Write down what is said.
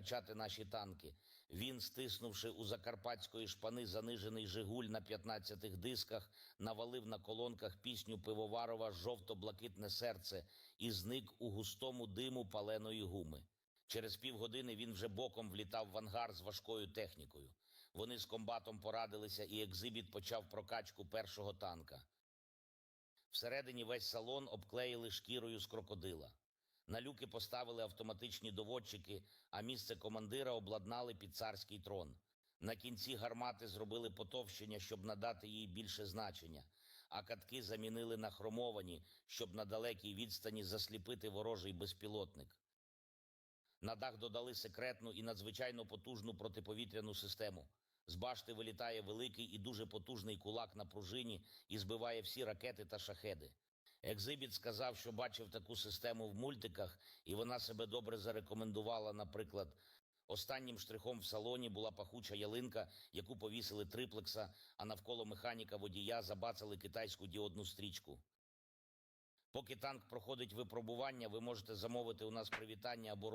прокачати наші танки. Він, стиснувши у закарпатської шпани занижений Жигуль на 15 дисках, навалив на колонках пісню Пивоварова Жовто-блакитне серце і зник у густому диму паленої гуми. Через півгодини він вже боком влітав в ангар з важкою технікою. Вони з комбатом порадилися, і екзибіт почав прокачку першого танка. Всередині весь салон обклеїли шкірою з крокодила. На люки поставили автоматичні доводчики, а місце командира обладнали під царський трон. На кінці гармати зробили потовщення, щоб надати їй більше значення, а катки замінили на хромовані, щоб на далекій відстані засліпити ворожий безпілотник. На дах додали секретну і надзвичайно потужну протиповітряну систему. З башти вилітає великий і дуже потужний кулак на пружині і збиває всі ракети та шахеди. Екзибіт сказав, що бачив таку систему в мультиках, і вона себе добре зарекомендувала. Наприклад, останнім штрихом в салоні була пахуча ялинка, яку повісили триплекса, а навколо механіка водія забацали китайську діодну стрічку. Поки танк проходить випробування, ви можете замовити у нас привітання або